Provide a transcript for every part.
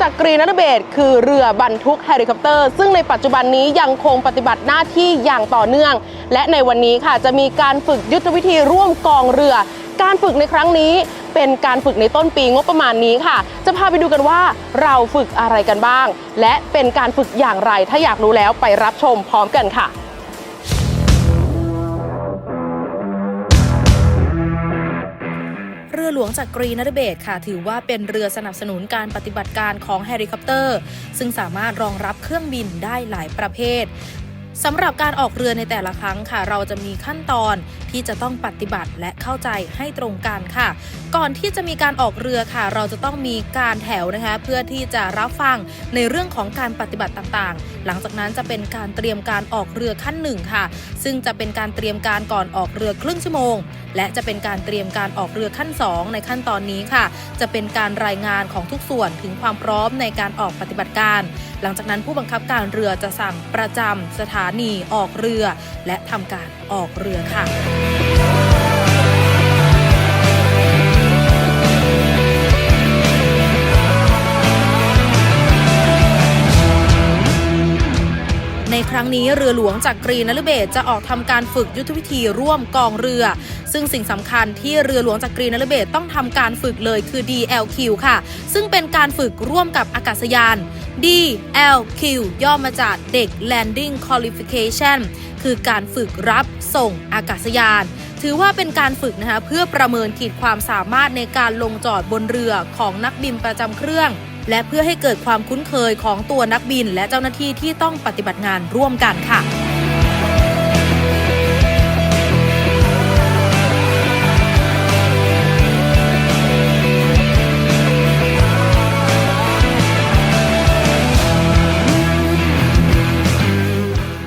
จากกรีนนเบศคือเรือบรรทุกเฮลิคอปเตอร์ ซึ่งในปัจจุบันนี้ยังคงปฏิบัติหน้าที่อย่างต่อเนื่อง และในวันนี้ค่ะจะมีการฝึกยุทธวิธีร่วมกองเรือ การฝึกในครั้งนี้เป็นการฝึกในต้นปีงบประมาณนี้ค่ะ จะพาไปดูกันว่าเราฝึกอะไรกันบ้าง และเป็นการฝึกอย่างไรถ้าอยากรู้แล้วไปรับชมพร้อมกันค่ะ รือหลวงจากกรีนฤเบศค่ะ ถือว่าเป็นเรือสนับสนุนการปฏิบัติการของเฮลิคอปเตอร์ ซึ่งสามารถรองรับเครื่องบินได้หลายประเภท สำหรับการออกเรือในแต่ละครั้งค่ะ เราจะมีขั้นตอนที่จะต้องปฏิบัติและเข้าใจให้ตรงกันค่ะ ก่อนที่จะมีการออกเรือค่ะ เราจะต้องมีการแถวนะคะ เพื่อที่จะรับฟังในเรื่องของการปฏิบัติต่างๆ หลังจากนั้นจะเป็นการเตรียมการออกเรือขั้นหนึ่งค่ะ ซึ่งจะเป็นการเตรียมการก่อนออกเรือครึ่งชั่วโมง และจะเป็นการเตรียมการออกเรือขั้น 2 ในขั้นตอนนี้ค่ะ จะเป็นการรายงานของทุกส่วนถึงความพร้อมในการออกปฏิบัติการ หลังจากนั้นผู้บังคับการเรือจะสั่งประจำสถานออกเรือ และทำการออกเรือค่ะ รั้งนี้เรือหลวงจากกรีนฤเบศจะออกทำการฝึกยุทธวิธีร่วมกองเรือ ซึ่งสิ่งสำคัญที่เรือหลวงจากกรีนฤเบศต้องทำการฝึกเลยคือ DLQ ค่ะ ซึ่งเป็นการฝึกร่วมกับอากาศยาน DLQ ย่อมาจากเด็ก Landing Qualification คือการฝึกรับส่งอากาศยาน ถือว่าเป็นการฝึกนะคะเพื่อประเมินขีดความสามารถในการลงจอดบนเรือของนักบินประจำเครื่อง และเพื่อให้เกิดความคุ้นเคยของตัวนักบิน และเจ้าหน้าที่ที่ต้องปฏิบัติงานร่วมกันค่ะ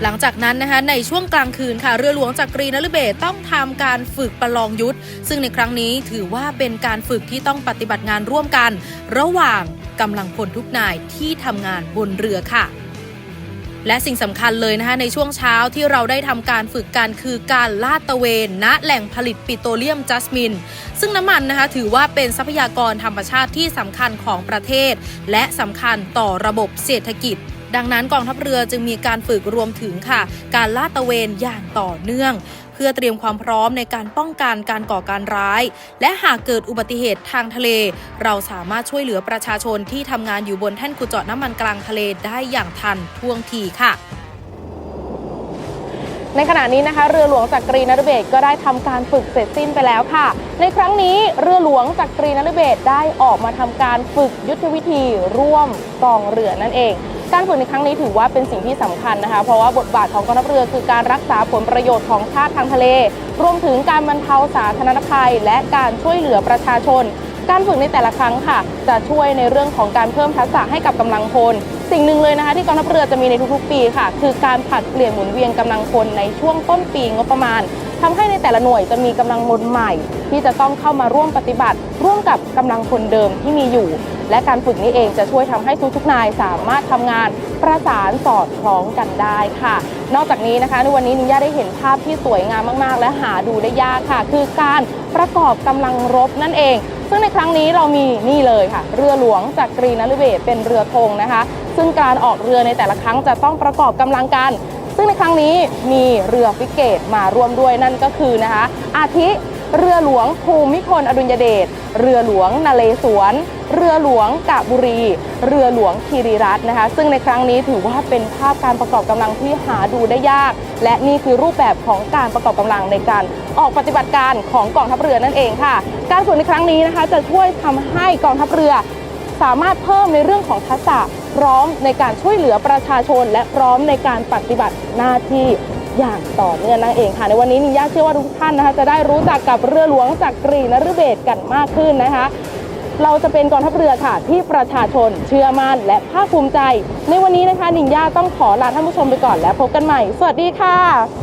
หลังจากนั้นนะคะในช่วงกลางคืนค่ะเรือหลวงจากกรีนฤเบศต้องทำการฝึกประลองยุทธซึ่งในครั้งนี้ถือว่าเป็นการฝึกที่ต้องปฏิบัติงานร่วมกัน ระหว่าง กำลังพลทุกนายที่ทำงานบนเรือค่ะ และสิ่งสำคัญเลยนะคะในช่วงเช้าที่เราได้ทำการฝึกกันคือการลาดตะเวนณแหล่งผลิตปิโตรเลียมจัสมิน ซึ่งน้ำมันนะคะถือว่าเป็นทรัพยากรธรรมชาติที่สำคัญของประเทศ และสำคัญต่อระบบเศรษฐกิจดังนั้นกองทัพเรือจึงมีการฝึกรวมถึงค่ะ การลาดตะเวนอย่างต่อเนื่อง เพื่อเตรียมความพร้อมในการป้องกันการก่อการร้าย และหากเกิดอุบัติเหตุทางทะเล เราสามารถช่วยเหลือประชาชนที่ทำงานอยู่บนแท่นขุดเจาะน้ำมันกลางทะเลได้อย่างทันท่วงทีค่ะ ในขณะนี้นะคะเรือหลวงจากกรีนฤเบศก็ได้ทำการฝึกเสร็จสิ้นไปแล้วค่ะ ในครั้งนี้เรือหลวงจากกรีนฤเบศได้ออกมาทำการฝึกยุทธวิธีร่วมกองเรือนั่นเอง การฝึกในครั้งนี้ถือว่าเป็นสิ่งที่สำคัญนะคะ เพราะว่าบทบาทของกองทัพเรือคือการรักษาผลประโยชน์ของชาติทางทะเล รวมถึงการบรรเทาสาธารณภัย และการช่วยเหลือประชาชน การฝึกในแต่ละครั้งค่ะ จะช่วยในเรื่องของการเพิ่มทักษะให้กับกำลังพล สิ่งหนึ่งเลยนะคะ ที่กองทัพเรือจะมีในทุกๆ ปีค่ะ คือการผลัดเปลี่ยนหมุนเวียนกำลังพลในช่วงต้นปีงบประมาณทำให้ในแต่ละหน่วยจะมีกำลังพลใหม่ ที่จะต้องเข้ามาร่วมปฏิบัติ ร่วมกับกำลังพลเดิมที่มีอยู่ และการฝึกนี้เองจะช่วยทำให้ทุกๆนายสามารถทำงานประสานสอดคล้องกันได้ค่ะ นอกจากนี้นะคะ ในวันนี้นิย่าได้เห็นภาพที่สวยงามมาก ๆ และหาดูได้ยากค่ะ คือการประกอบกำลังรบนั่นเอง ซึ่งในครั้งนี้เรามีนี่เลยค่ะ เรือหลวงจากกรีนฤเบศเป็นเรือธงนะคะ ซึ่งการออกเรือในแต่ละครั้งจะต้องประกอบกำลังกัน ซึ่งในครั้งนี้มีเรือฟิเกตมาร่วมด้วยนั่นก็คือนะคะ อาทิเรือหลวงภูมิพลอดุลยเดช เรือหลวงนาเรศวรเรือหลวงกะบุรี เรือหลวงคีรีรัตน์นะคะ ซึ่งในครั้งนี้ถือว่าเป็นภาพการประกอบกำลังที่หาดูได้ยาก และนี่คือรูปแบบของการประกอบกำลังในการ ออกปฏิบัติการของกองทัพเรือนั่นเองค่ะ การฝึกในครั้งนี้นะคะ จะช่วยทำให้กองทัพเรือสามารถเพิ่มในเรื่องของทักษะพร้อมในการช่วยเหลือประชาชน และพร้อมในการปฏิบัติหน้าที่อย่างต่อเนื่องนั่นเองค่ะ ในวันนี้นิย่าเชื่อว่าทุกท่านนะคะ จะได้รู้จักกับเรือหลวงจากกรีนฤเบศกันมากขึ้นนะคะ เราจะเป็นกองทัพเรือค่ะ ที่ประชาชนเชื่อมั่นและภาคภูมิใจ ในวันนี้นะคะนิย่าต้องขอลาท่านผู้ชมไปก่อนและพบกันใหม่ สวัสดีค่ะ